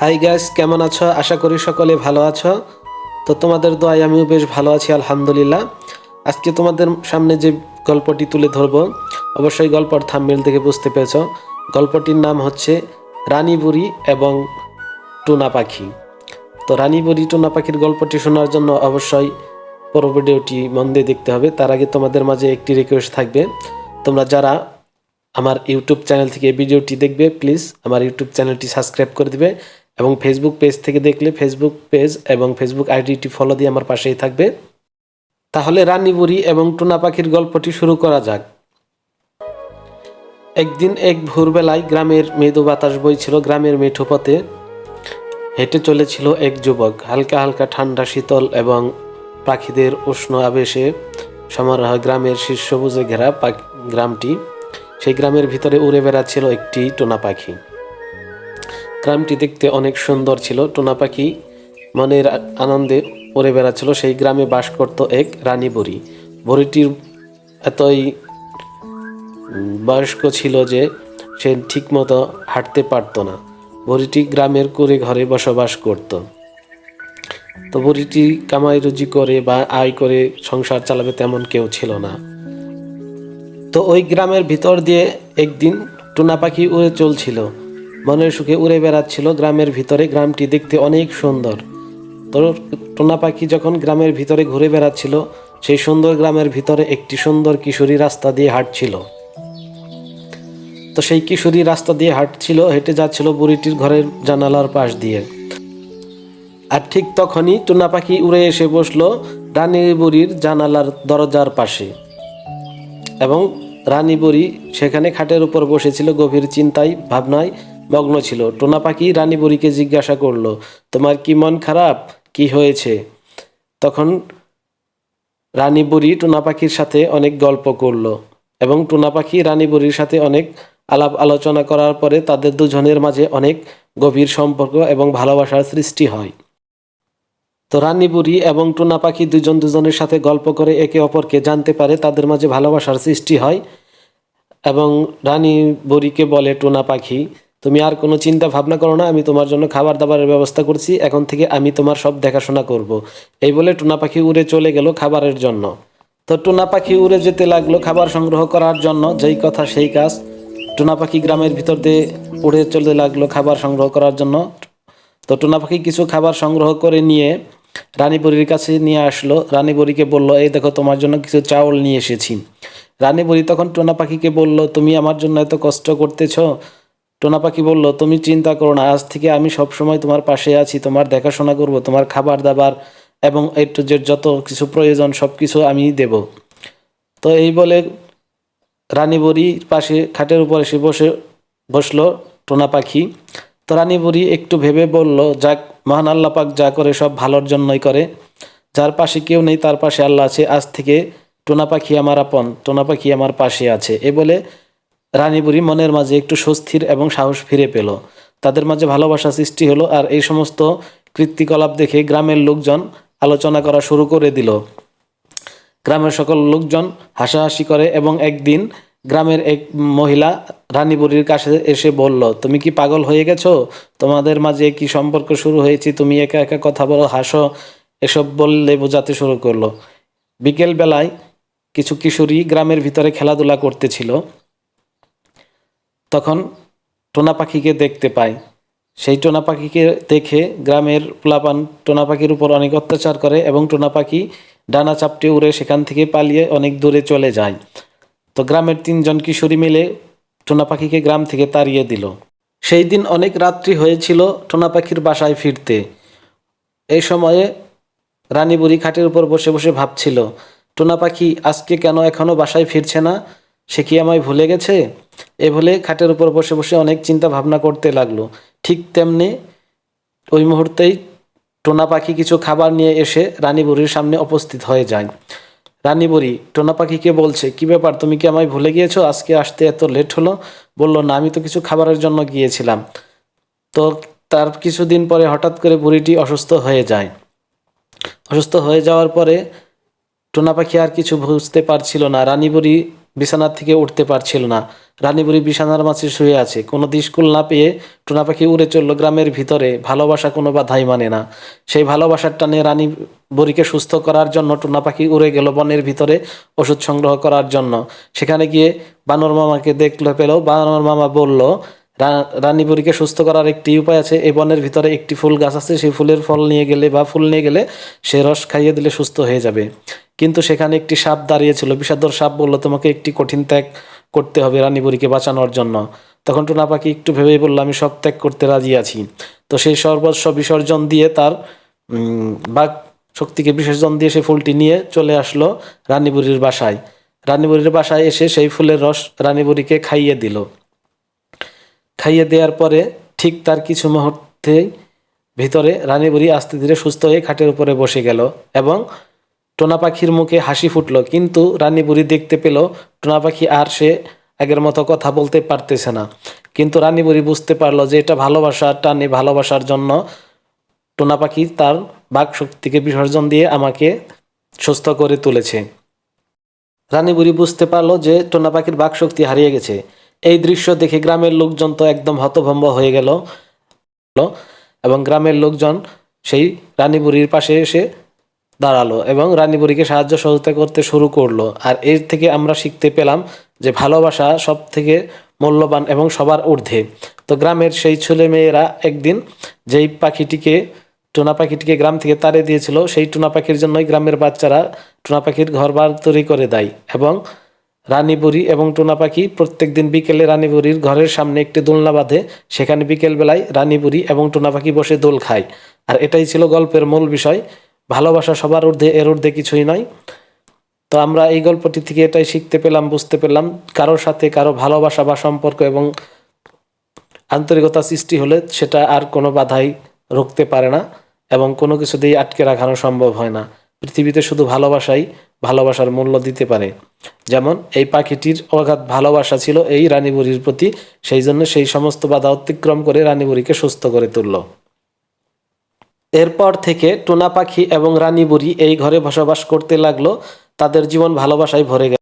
High gas কেমন আছো? আশা করি সকলে ভালো আছো। তো তোমাদের দোয়ায় আমিও বেশ ভালো আছি, আলহামদুলিল্লাহ। আজকে তোমাদের সামনে যে গল্পটি তুলে ধরবো, অবশ্যই গল্পর থাম্বেল থেকে বুঝতে পেরেছ। গল্পটির নাম হচ্ছে রানী বুড়ি এবং টুনা পাখি। তো রানী বুড়ি টুনা পাখির গল্পটি শোনার জন্য অবশ্যই পুরো ভিডিওটি মন দিয়ে দেখতে হবে। তার আগে তোমাদের মাঝে একটি রিকোয়েস্ট থাকবে। তোমরা যারা আমার ইউটিউব চ্যানেল থেকে ভিডিওটি দেখবে প্লিজ আমার ইউটিউব চ্যানেলটি সাবস্ক্রাইব করে দিবে। এবং ফেসবুক পেজ থেকে দেখলে ফেসবুক পেজ এবং ফেসবুক আইডিটি ফলো দিয়ে আমার পাশেই থাকবে। তাহলে রানী বুড়ি এবং টুনা পাখির গল্পটি শুরু করা যাক। একদিন এক ভোরবেলায় গ্রামের মৃদু বাতাস বইছিল গ্রামের মেঠো পথে। হেঁটে চলেছিল এক যুবক, হালকা হালকা ঠান্ডা, শীতল এবং পাখিদের উষ্ণ আবেশে। সমারোহ গ্রামের শীর্ষ শীর্ষভুজে ঘেরা গ্রামটি। সেই গ্রামের ভিতরে উড়ে বেড়াচ্ছিল একটি টোনা পাখি। গ্রামটি দেখতে অনেক সুন্দর ছিল। টোনা পাখি মনের আনন্দে উড়ে বেড়াচ্ছিল। সেই গ্রামে বাস করত এক রানী বুড়ি। বুড়িটির এতই বয়স্ক ছিল যে সে ঠিকমতো হাঁটতে পারতো না। বুড়িটি গ্রামের করে ঘরে বসবাস করত। তো বুড়িটি কামাই রুজি করে বা আয় করে সংসার চালাবে তেমন কেউ ছিল না। তো ওই গ্রামের ভিতর দিয়ে একদিন টুনা পাখি উড়ে চলছিল। মনের সুখে উড়ে বেড়াচ্ছিল গ্রামের ভিতরে। গ্রামটি দেখতে অনেক সুন্দর। তো টুনা পাখি যখন গ্রামের ভিতরে ঘুরে বেড়াচ্ছিল, সেই সুন্দর গ্রামের ভিতরে একটি সুন্দর কিশোরী রাস্তা দিয়ে হাঁটছিল। তো সেই কিশোরী রাস্তা দিয়ে হাঁটছিল, হেঁটে যাচ্ছিল বুড়িটির ঘরের জানালার পাশ দিয়ে। আর ঠিক তখনই টুনা পাখি উড়ে এসে বসল রানী বুড়ির জানালার দরজার পাশে। এবং রানী বুড়ি সেখানে খাটের উপর বসেছিল গভীর চিন্তায়, ভাবনায় মগ্ন ছিল। টোনা পাখি রানী বুড়িকে জিজ্ঞাসা করল, তোমার কি মন খারাপ? কি হয়েছে? তখন রানী বুড়ি টুনা পাখির সাথে অনেক গল্প করল এবং টুনা পাখি রানী বুড়ির সাথে অনেক আলাপ আলোচনা করার পরে তাদের দুজনের মাঝে অনেক গভীর সম্পর্ক এবং ভালোবাসার সৃষ্টি হয়। তো রানী বুড়ি এবং টুনা পাখি দুজন দুজনের সাথে গল্প করে একে অপরকে জানতে পারে তাদের মাঝে ভালোবাসার সৃষ্টি হয় এবং রানী বুড়িকে বলে টোনা পাখি তুমি আর কোনো চিন্তা, ভাবনা করো না, আমি তোমার জন্য খাবার দাবারের ব্যবস্থা করছি, এখন থেকে আমি তোমার সব দেখাশোনা করব। এই বলে টুনা পাখি উড়ে চলে গেল খাবারের জন্য। তো টুনা পাখি উড়ে যেতে লাগল খাবার সংগ্রহ করার জন্য, যেই কথা সেই কাজ। টুনা পাখি গ্রামের ভিতর দিয়ে উড়ে চলে লাগল খাবার সংগ্রহ করার জন্য। তো টুনা পাখি কিছু খাবার সংগ্রহ করে নিয়ে রানী বুড়ির কাছে নিয়ে আসলো। রানী বুড়িকে বলল, এই দেখো, তোমার জন্য কিছু চাউল নিয়ে এসেছি। রানী বুড়ি তখন টোনা পাখিকে বলল, তুমি আমার জন্য এত কষ্ট করতেছ টোনা পাখি বলল, তুমি চিন্তা করো না, আজ থেকে আমি সব সময় তোমার পাশে আছি, তোমার দেখাশোনা করব, তোমার খাবার দাবার এবং একটু যে যত কিছু প্রয়োজন সব কিছু আমি দেব। তো এই বলে রানী বুড়ির পাশে খাটের উপর এসে বসে বসল টোনা পাখি। তো রানী বুড়ি একটু ভেবে বলল, যাক, মহান আল্লাহ পাক যা করে সব ভালোর জন্যই করে। যার পাশে কেউ নেই, তার পাশে আল্লাহ আছে। আজ থেকে টোনা পাখি আমার আপন, টোনা পাখি আমার পাশে আছে। এ বলে রানী বুড়ি মনের মাঝে একটু স্বস্তির এবং সাহস ফিরে পেল। তাদের মাঝে ভালোবাসা সৃষ্টি হলো আর এই সমস্ত কৃত্তিকলাপ দেখে গ্রামের লোকজন আলোচনা করা শুরু করে দিল। গ্রামের সকল লোকজন হাসাহাসি করে এবং একদিন গ্রামের এক মহিলা রানী বুড়ির কাছে এসে বলল, তুমি কি পাগল হয়ে গেছো? তোমাদের মাঝে কি সম্পর্ক শুরু হয়েছে? তুমি একা একা কথা বলো, হাসো, এসব বললে বোঝাতে শুরু করল। বিকেল বেলায় কিছু কিশোরী গ্রামের ভিতরে খেলাধুলা করতেছিল। তখন টোনা পাখিকে দেখতে পায়। সেই টোনা পাখিকে দেখে গ্রামের পোলাপান টোনা পাখির উপর অনেক অত্যাচার করে এবং টোনা পাখি ডানা চাপটে উড়ে সেখান থেকে পালিয়ে অনেক দূরে চলে যায়। তো গ্রামের তিনজন কিশোরী মিলে টোনা পাখিকে গ্রাম থেকে তাড়িয়ে দিল। সেই দিন অনেক রাত্রি হয়েছিল টোনা পাখির বাসায় ফিরতে। এই সময়ে রানী বুড়ি খাটের উপর বসে বসে ভাবছিল, টোনা পাখি আজকে কেন এখনও বাসায় ফিরছে না? সে কি আমায় ভুলে গেছে? এ বলে খাটের উপর বসে বসে অনেক চিন্তা ভাবনা করতে লাগল। ঠিক তেমনি ওই মুহূর্তেই টোনা পাখি কিছু খাবার নিয়ে এসে রানী বুড়ির সামনে উপস্থিত হয়ে যায়। রানী বুড়ি, টোনা পাখিকে বলছে, কি ব্যাপার, তুমি কি আমায় ভুলে গিয়েছো? আজকে আসতে এত লেট হলো? বলল, না, আমি তো কিছু খাবারের জন্য গিয়েছিলাম। তো তার কিছুদিন পরে হঠাৎ করে বুড়িটি অসুস্থ হয়ে যায়। অসুস্থ হয়ে যাওয়ার পরে টোনা পাখি আর কিছু বুঝতে পারছিল না। রানী বুড়ি বিছানার থেকে উঠতে পারছিল না। রানীবুড়ি বিছানার মাঝে শুয়ে আছে। কোনো দিশকুল না পেয়ে টুনা পাখি উড়ে চলল গ্রামের ভিতরে। ভালোবাসা কোনো বাধাই মানে না। সেই ভালোবাসার টানে রানী বুড়িকে সুস্থ করার জন্য টুনা পাখি উড়ে গেল বনের ভিতরে ওষুধ সংগ্রহ করার জন্য। সেখানে গিয়ে বানর মামাকে দেখলে, পেল। বানর মামা বলল, রা- রানী বুড়িকে সুস্থ করার একটি উপায় আছে। এই বনের ভিতরে একটি ফুল গাছ আছে। সেই ফুলের ফল নিয়ে গেলে বা ফুল নিয়ে গেলে সে রস খাইয়ে দিলে সুস্থ হয়ে যাবে। কিন্তু সেখানে একটি সাপ দাঁড়িয়েছিল। বিষাদর সাপ বলল, তোমাকে একটি কঠিন ত্যাগ করতে হবে রানী বুড়িকে বাঁচানোর জন্য। তখন টুনা পাখি একটু ভেবেই বলল, আমি সব ত্যাগ করতে রাজি আছি। তো সেই সর্বস্ব বিসর্জন দিয়ে তার বাঘ শক্তিকে বিসর্জন দিয়ে সে ফুলটি নিয়ে চলে আসলো রানীবুড়ির বাসায়। রানীবুড়ির বাসায় এসে সেই ফুলের রস রানীবুড়িকে খাইয়ে দিল। খাইয়ে দেওয়ার পরে ঠিক তার কিছু মুহূর্তে ভিতরে রানীবুড়ি আস্তে ধীরে সুস্থ হয়ে খাটের উপরে বসে গেল এবং টোনা পাখির মুখে হাসি ফুটলো, কিন্তু রানীবুড়ি দেখতে পেল টোনা পাখি আর সে আগের মতো কথা বলতে পারতেছে না। কিন্তু রানীবুড়ি বুঝতে পারল যে এটা ভালোবাসার টানে ভালোবাসার জন্য টোনা পাখি তার বাক শক্তিকে বিসর্জন দিয়ে আমাকে সুস্থ করে তুলেছে। রানীবুড়ি বুঝতে পারল যে টোনা পাখির বাক শক্তি হারিয়ে গেছে। এই দৃশ্য দেখে গ্রামের লোকজন তো একদম হতভম্ব হয়ে গেল। এবং গ্রামের লোকজন সেই রানীবুড়ির পাশে এসে দাঁড়াল এবং রানীবুড়িকে সাহায্য সহযোগিতা করতে শুরু করল। আর এর থেকে আমরা শিখতে পেলাম যে ভালোবাসা সব থেকে মূল্যবান এবং সবার ঊর্ধ্বে। তো গ্রামের সেই ছেলে মেয়েরা একদিন যেই পাখিটিকে, টুনা পাখিটিকে গ্রাম থেকে তাড়িয়ে দিয়েছিল, সেই টুনা পাখির জন্যই গ্রামের বাচ্চারা টুনা পাখির ঘর বার তৈরি করে দেয় এবং রানীবুড়ি এবং টুনা পাখি প্রত্যেক দিন বিকেলে রানীবুড়ির ঘরের সামনে একটি দোলনা বাঁধে। সেখানে বিকেলবেলায় রানীবুড়ি এবং টুনা পাখি বসে দোল খায়। আর এটাই ছিল গল্পের মূল বিষয়। ভালোবাসা সবার ঊর্ধ্বে, এর ঊর্ধ্বে কিছুই নয় তো আমরা এই গল্পটি থেকে এটাই শিখতে পেলাম, বুঝতে পেলাম, কারোর সাথে কারও ভালোবাসা বা সম্পর্ক এবং আন্তরিকতা সৃষ্টি হলে সেটা আর কোনো বাধাই রুখতে পারে না এবং কোনো কিছু দিয়ে আটকে রাখানো সম্ভব হয় না। পৃথিবীতে শুধু ভালোবাসাই ভালোবাসার মূল্য দিতে পারে। যেমন এই পাখিটির অগাধ ভালোবাসা ছিল এই রানীবুড়ির প্রতি, সেই জন্য সেই সমস্ত বাধা অতিক্রম করে রানীবুড়িকে সুস্থ করে তুলল। এরপর থেকে টোনা পাখি এবং রানী বুড়ি এই ঘরে বসবাস করতে লাগল। তাদের জীবন ভালোবাসায় ভরে গেল।